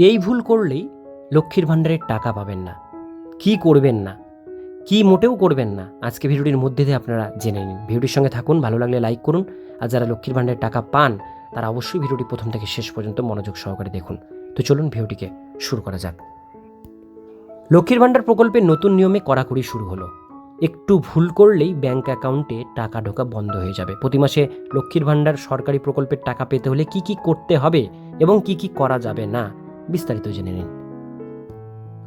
এই ভুল করলেই লক্ষ্মীর ভাণ্ডারের টাকা পাবেন না। কি করবেন না? কি মোটেও করবেন না? আজকে ভিডিওটির মধ্যে দিয়ে আপনারা জেনে নিন। ভিডিওটির সঙ্গে থাকুন, ভালো লাগলে লাইক করুন, আর যারা লক্ষ্মীর ভাণ্ডারের টাকা পান, তারা অবশ্যই ভিডিওটি প্রথম থেকে শেষ পর্যন্ত মনোযোগ সহকারে দেখুন। তো চলুন ভিডিওটিকে শুরু করা যাক। লক্ষ্মীর ভাণ্ডার প্রকল্পের নতুন নিয়মে কড়াকড়ি শুরু হলো। একটু ভুল করলেই ব্যাংক অ্যাকাউন্টে টাকা ঢোকা বন্ধ হয়ে যাবে। প্রতি মাসে লক্ষ্মীর ভাণ্ডার সরকারি প্রকল্পের টাকা পেতে হলে কি কি করতে হবে এবং কি কি করা যাবে না? বিস্তারিত জেনে নিন।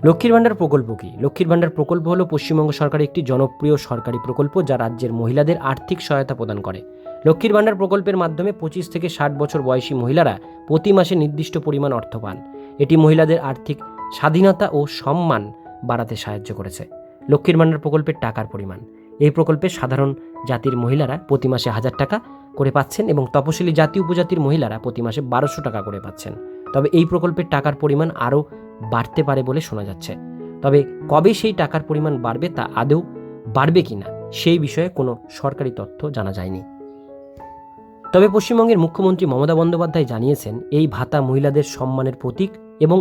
লক্ষ্মীর ভাণ্ডার প্রকল্প কি? লক্ষ্মীর ভাণ্ডার প্রকল্প হলো পশ্চিমবঙ্গ সরকারের একটি জনপ্রিয় সরকারি প্রকল্প যা রাজ্যের মহিলাদের আর্থিক সহায়তা প্রদান করে। লক্ষ্মীর ভাণ্ডার প্রকল্পের মাধ্যমে পঁচিশ থেকে ষাট বছর বয়সী মহিলারা প্রতি মাসে নির্দিষ্ট পরিমাণ অর্থ পান। এটি মহিলাদের আর্থিক স্বাধীনতা ও সম্মান বাড়াতে সাহায্য করেছে। লক্ষ্মীর ভাণ্ডার প্রকল্পের টাকার পরিমাণ। এই প্রকল্পে সাধারণ জাতির মহিলারা প্রতি মাসে হাজার টাকা করে পাচ্ছেন এবং তপশিলি জাতি উপজাতির মহিলারা প্রতি মাসে বারোশো টাকা করে পাচ্ছেন। তবে এই প্রকল্পের টাকার পরিমাণ আরও বাড়তে পারে বলে শোনা যাচ্ছে। তবে কবে সেই টাকার পরিমাণ বাড়বে তা আদৌ বাড়বে কিনা সেই বিষয়ে কোনো সরকারি তথ্য জানা যায়নি। তবে পশ্চিমবঙ্গের মুখ্যমন্ত্রী মমতা বন্দ্যোপাধ্যায় জানিয়েছেন, এই ভাতা মহিলাদের সম্মানের প্রতীক এবং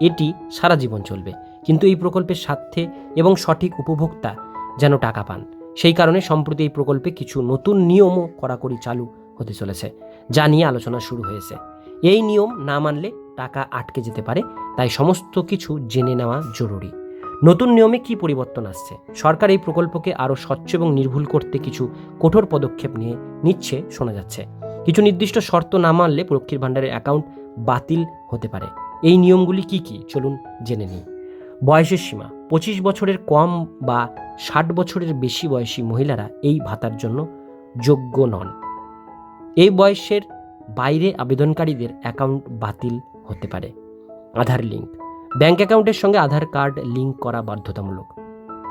এটি সারা জীবন চলবে। কিন্তু এই প্রকল্পের স্বার্থে এবং সঠিক উপভোক্তা যেন টাকা পান, সেই কারণে সম্প্রতি এই প্রকল্পে কিছু নতুন নিয়মও কড়াকড়ি চালু হতে চলেছে, যা নিয়ে আলোচনা শুরু হয়েছে। এই নিয়ম না মানলে টাকা আটকে যেতে পারে, তাই সমস্ত কিছু জেনে নেওয়া জরুরি। নতুন নিয়মে কি পরিবর্তন আসছে? সরকার এই প্রকল্পকে আরও স্বচ্ছ এবং নির্ভুল করতে কিছু কঠোর পদক্ষেপ নিয়ে নিচ্ছে শোনা যাচ্ছে। কিছু নির্দিষ্ট শর্ত না মানলে লক্ষ্মীর ভাণ্ডারের অ্যাকাউন্ট বাতিল হতে পারে। এই নিয়মগুলি কি কি? চলুন জেনে নিই। বয়সের সীমা, পঁচিশ বছরের কম বা ষাট বছরের বেশি বয়সী মহিলারা এই ভাতার জন্য যোগ্য নন। এই বয়সের বাইরে আবেদনকারীদের অ্যাকাউন্ট বাতিল হতে পারে। আধার লিঙ্ক ব্যাংক অ্যাকাউন্টের সঙ্গে আধার কার্ড লিঙ্ক করা বাধ্যতামূলক।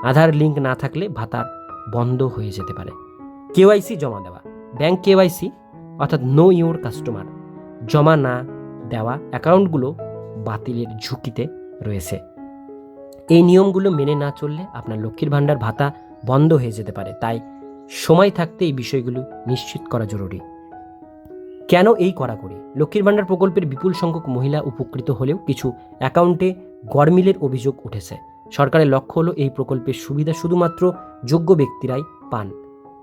আধার লিঙ্ক না থাকলে ভাতার বন্ধ হয়ে যেতে পারে। কেওয়াইসি জমা দেওয়া। ব্যাংক কেওয়াইসি, অর্থাৎ নো ইউর কাস্টমার, জমা না দেওয়া অ্যাকাউন্টগুলো বাতিলের ঝুঁকিতে রয়েছে। এই নিয়মগুলো মেনে না চললে আপনার লক্ষ্মীর ভাণ্ডার ভাতা বন্ধ হয়ে যেতে পারে। তাই সময় থাকতে এই বিষয়গুলো নিশ্চিত করা জরুরি। কেন এই কড়াকড়ি? লক্ষ্মীর ভাণ্ডার প্রকল্পের বিপুল সংখ্যক মহিলা উপকৃত হলেও কিছু অ্যাকাউন্টে গরমিলের অভিযোগ উঠেছে। সরকারের লক্ষ্য হলো এই প্রকল্পের সুবিধা শুধুমাত্র যোগ্য ব্যক্তিরাই পান।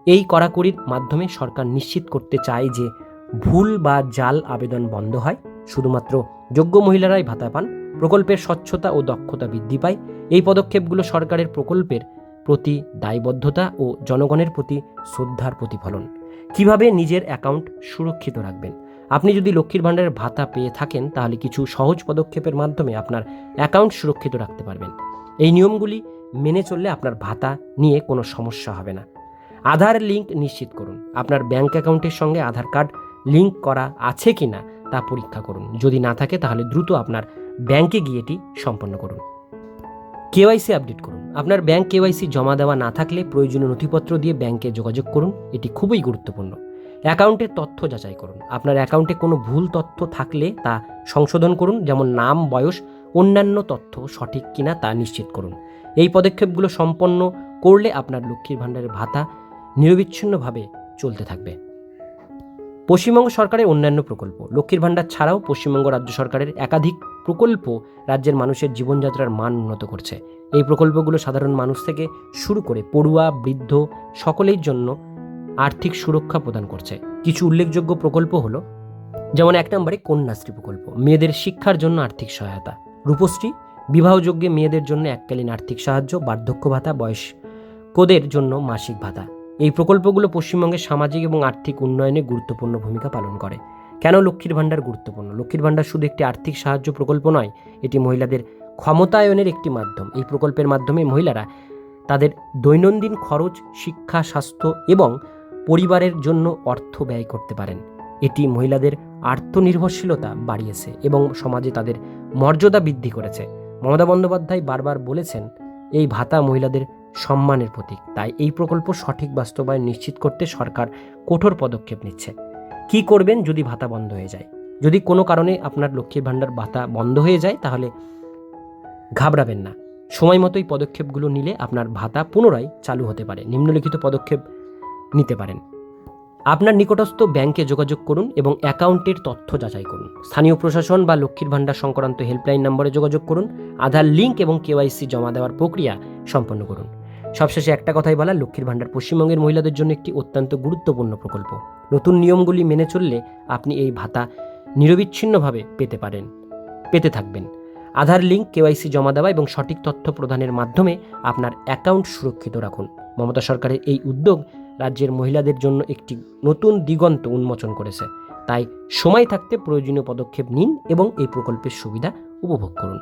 এই কড়াকড়ির মাধ্যমে সরকার নিশ্চিত করতে চায় যে ভুল বা জাল আবেদন বন্ধ হয়, শুধুমাত্র যোগ্য মহিলারাই ভাতা পান, প্রকল্পের স্বচ্ছতা ও দক্ষতা বৃদ্ধি পায়। এই পদক্ষেপগুলো সরকারের প্রকল্পের প্রতি দায়বদ্ধতা ও জনগণের প্রতি শ্রদ্ধার প্রতিফলন। কীভাবে নিজের অ্যাকাউন্ট সুরক্ষিত রাখবেন? আপনি যদি লক্ষ্মীর ভাণ্ডারের ভাতা পেয়ে থাকেন, তাহলে কিছু সহজ পদক্ষেপের মাধ্যমে আপনার অ্যাকাউন্ট সুরক্ষিত রাখতে পারবেন। এই নিয়মগুলি মেনে চললে আপনার ভাতা নিয়ে কোনো সমস্যা হবে না। আধার লিঙ্ক নিশ্চিত করুন। আপনার ব্যাংক অ্যাকাউন্টের সঙ্গে আধার কার্ড লিঙ্ক করা আছে কি না তা পরীক্ষা করুন। যদি না থাকে, তাহলে দ্রুত আপনার ব্যাংকে গিয়ে এটি সম্পন্ন করুন। কেওয়াইসি আপডেট করুন। আপনার ব্যাংক কেওয়াইসি জমা দেওয়া না থাকলে প্রয়োজনীয় নথিপত্র দিয়ে ব্যাংকে যোগাযোগ করুন, এটি খুবই গুরুত্বপূর্ণ। অ্যাকাউন্টের তথ্য যাচাই করুন। আপনার অ্যাকাউন্টে কোনো ভুল তথ্য থাকলে তা সংশোধন করুন, যেমন নাম, বয়স, অন্যান্য তথ্য সঠিক কিনা তা নিশ্চিত করুন। এই পদক্ষেপগুলো সম্পন্ন করলে আপনার লক্ষ্মীর ভাণ্ডারের ভাতা নিরবিচ্ছিন্নভাবে চলতে থাকবে। পশ্চিমবঙ্গ সরকারের অন্যান্য প্রকল্প। লক্ষ্মীর ভাণ্ডার ছাড়াও পশ্চিমবঙ্গ রাজ্য সরকারের একাধিক প্রকল্প রাজ্যের মানুষের জীবনযাত্রার মান উন্নত করছে। এই প্রকল্পগুলো সাধারণ মানুষ থেকে শুরু করে পড়ুয়া, বৃদ্ধ সকলের জন্য আর্থিক সুরক্ষা প্রদান করছে। কিছু উল্লেখযোগ্য প্রকল্প হলো, যেমন এক নম্বরে কন্যাশ্রী প্রকল্প, মেয়েদের শিক্ষার জন্য আর্থিক সহায়তা, রূপশ্রী, বিবাহযোগ্যে মেয়েদের জন্য এককালীন আর্থিক সাহায্য, বার্ধক্য ভাতা বয়স্কদের জন্য মাসিক ভাতা। এই প্রকল্পগুলো পশ্চিমবঙ্গের সামাজিক এবং আর্থিক উন্নয়নে গুরুত্বপূর্ণ ভূমিকা পালন করে। কেন লক্ষ্মীর ভাণ্ডার গুরুত্বপূর্ণ? লক্ষ্মীর ভাণ্ডার শুধু একটি আর্থিক সাহায্য প্রকল্প নয়, এটি মহিলাদের ক্ষমতায়নের একটি মাধ্যম। এই প্রকল্পের মাধ্যমে মহিলারা তাদের দৈনন্দিন খরচ, শিক্ষা, স্বাস্থ্য এবং পরিবারের জন্য অর্থ ব্যয় করতে পারেন। এটি মহিলাদের আত্মনির্ভরশীলতা বাড়িয়েছে এবং সমাজে তাদের মর্যাদা বৃদ্ধি করেছে। মমতা বন্দ্যোপাধ্যায় বারবার বলেছেন, এই ভাতা মহিলাদের সম্মানের প্রতীক। তাই এই প্রকল্প সঠিক বাস্তবায়ন নিশ্চিত করতে সরকার কঠোর পদক্ষেপ নিচ্ছে। কি করবেন যদি ভাতা বন্ধ হয়ে যায়? যদি কোনো কারণে আপনার লক্ষ্মীর ভাণ্ডার ভাতা বন্ধ হয়ে যায়, তাহলে ঘাবড়াবেন না। সময় মতোই পদক্ষেপগুলো নিলে আপনার ভাতা পুনরায় চালু হতে পারে, নিম্নলিখিত পদক্ষেপ নিতে পারেন। আপনার নিকটস্থ ব্যাংকে যোগাযোগ করুন এবং অ্যাকাউন্টের তথ্য যাচাই করুন। স্থানীয় প্রশাসন বা লক্ষ্মীর ভাণ্ডার সংক্রান্ত হেল্পলাইন নম্বরে যোগাযোগ করুন। আধার লিঙ্ক এবং কেওয়াইসি জমা দেওয়ার প্রক্রিয়া সম্পন্ন করুন। সবশেষে একটা কথাই বলা, লক্ষ্মীর ভাণ্ডার পশ্চিমবঙ্গের মহিলাদের জন্য একটি অত্যন্ত গুরুত্বপূর্ণ প্রকল্প। নতুন নিয়মগুলি মেনে চললে আপনি এই ভাতা নিরবিচ্ছিন্নভাবে পেতে পারেন, পেতে থাকবেন। আধার লিঙ্ক কেওয়াইসি জমা দেওয়া এবং সঠিক তথ্য প্রদানের মাধ্যমে আপনার অ্যাকাউন্ট সুরক্ষিত রাখুন। মমতা সরকারের এই উদ্যোগ রাজ্যের মহিলাদের জন্য একটি নতুন দিগন্ত উন্মোচন করেছে। তাই সময় থাকতে প্রয়োজনীয় পদক্ষেপ নিন এবং এই প্রকল্পের সুবিধা উপভোগ করুন।